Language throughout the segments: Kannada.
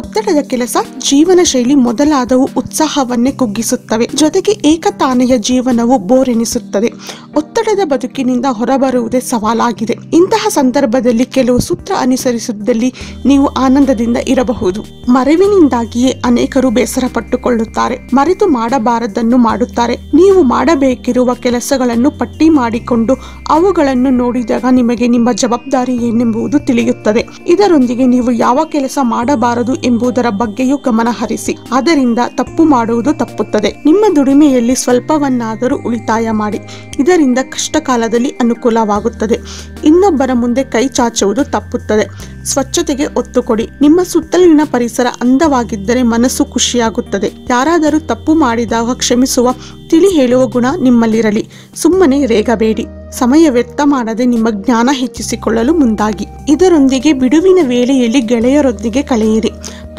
ಒತ್ತಡದ ಕೆಲಸ ಜೀವನ ಶೈಲಿ ಮೊದಲಾದವು ಉತ್ಸಾಹವನ್ನೇ ಕುಗ್ಗಿಸುತ್ತವೆ. ಜೊತೆಗೆ ಏಕತಾನೆಯ ಜೀವನವು ಬೋರೆನಿಸುತ್ತದೆ. ಒತ್ತಡದ ಬದುಕಿನಿಂದ ಹೊರಬರುವುದೇ ಸವಾಲಾಗಿದೆ. ಇಂತಹ ಸಂದರ್ಭದಲ್ಲಿ ಕೆಲವು ಸೂತ್ರ ಅನುಸರಿಸಿದಲ್ಲಿ ನೀವು ಆನಂದದಿಂದ ಇರಬಹುದು. ಮರವಿನಿಂದಾಗಿಯೇ ಅನೇಕರು ಬೇಸರ ಪಟ್ಟುಕೊಳ್ಳುತ್ತಾರೆ ಮರೆತು ಮಾಡಬಾರದನ್ನು ಮಾಡುತ್ತಾರೆ. ನೀವು ಮಾಡಬೇಕಿರುವ ಕೆಲಸಗಳನ್ನು ಪಟ್ಟಿ ಮಾಡಿಕೊಂಡು ಅವುಗಳನ್ನು ನೋಡಿದಾಗ ನಿಮಗೆ ನಿಮ್ಮ ಜವಾಬ್ದಾರಿ ಏನೆಂಬುದು ತಿಳಿಯುತ್ತದೆ. ಇದರೊಂದಿಗೆ ನೀವು ಯಾವ ಕೆಲಸ ಮಾಡಬಾರದು ಎಂಬುದರ ಬಗ್ಗೆಯೂ ಗಮನ ಹರಿಸಿ. ಅದರಿಂದ ತಪ್ಪು ಮಾಡುವುದು ತಪ್ಪುತ್ತದೆ. ನಿಮ್ಮ ದುಡಿಮೆಯಲ್ಲಿ ಸ್ವಲ್ಪವನ್ನಾದರೂ ಉಳಿತಾಯ ಮಾಡಿ. ಇದರಿಂದ ಕಷ್ಟ ಕಾಲದಲ್ಲಿ ಅನುಕೂಲವಾಗುತ್ತದೆ. ಇನ್ನೊಬ್ಬರ ಮುಂದೆ ಕೈ ಚಾಚುವುದು ತಪ್ಪುತ್ತದೆ. ಸ್ವಚ್ಛತೆಗೆ ಒತ್ತು ಕೊಡಿ ನಿಮ್ಮ ಸುತ್ತಲಿನ ಪರಿಸರ ಅಂದವಾಗಿದ್ದರೆ ಮನಸ್ಸು ಖುಷಿಯಾಗುತ್ತದೆ. ಯಾರಾದರೂ ತಪ್ಪು ಮಾಡಿದಾಗ ಕ್ಷಮಿಸುವ, ತಿಳಿ ಹೇಳುವ ಗುಣ ನಿಮ್ಮಲ್ಲಿರಲಿ. ಸುಮ್ಮನೆ ರೇಗಬೇಡಿ. ಸಮಯ ವ್ಯರ್ಥ ಮಾಡದೆ ನಿಮ್ಮ ಜ್ಞಾನ ಹೆಚ್ಚಿಸಿಕೊಳ್ಳಲು ಮುಂದಾಗಿ. ಇದರೊಂದಿಗೆ ಬಿಡುವಿನ ವೇಳೆಯಲ್ಲಿ ಗೆಳೆಯರೊಂದಿಗೆ ಕಳೆಯಿರಿ.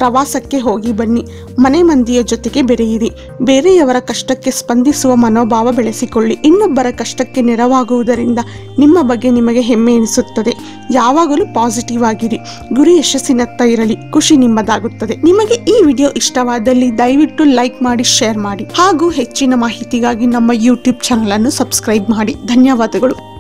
ಪ್ರವಾಸಕ್ಕೆ ಹೋಗಿ ಬನ್ನಿ. ಮನೆ ಮಂದಿಯ ಜೊತೆಗೆ ಬೆರೆಯಿರಿ. ಬೇರೆಯವರ ಕಷ್ಟಕ್ಕೆ ಸ್ಪಂದಿಸುವ ಮನೋಭಾವ ಬೆಳೆಸಿಕೊಳ್ಳಿ. ಇನ್ನೊಬ್ಬರ ಕಷ್ಟಕ್ಕೆ ನೆರವಾಗುವುದರಿಂದ ನಿಮ್ಮ ಬಗ್ಗೆ ನಿಮಗೆ ಹೆಮ್ಮೆ ಎನಿಸುತ್ತದೆ. ಯಾವಾಗಲೂ ಪಾಸಿಟಿವ್ ಆಗಿರಿ. ಗುರಿ ಯಶಸ್ಸಿನತ್ತ ಇರಲಿ. ಖುಷಿ ನಿಮ್ಮದಾಗುತ್ತದೆ. ನಿಮಗೆ ಈ ವಿಡಿಯೋ ಇಷ್ಟವಾದಲ್ಲಿ ದಯವಿಟ್ಟು ಲೈಕ್ ಮಾಡಿ, ಶೇರ್ ಮಾಡಿ. ಹಾಗೂ ಹೆಚ್ಚಿನ ಮಾಹಿತಿಗಾಗಿ ನಮ್ಮ ಯೂಟ್ಯೂಬ್ ಚಾನಲ್ ಅನ್ನು ಸಬ್ಸ್ಕ್ರೈಬ್ ಮಾಡಿ. ಧನ್ಯವಾದಗಳು.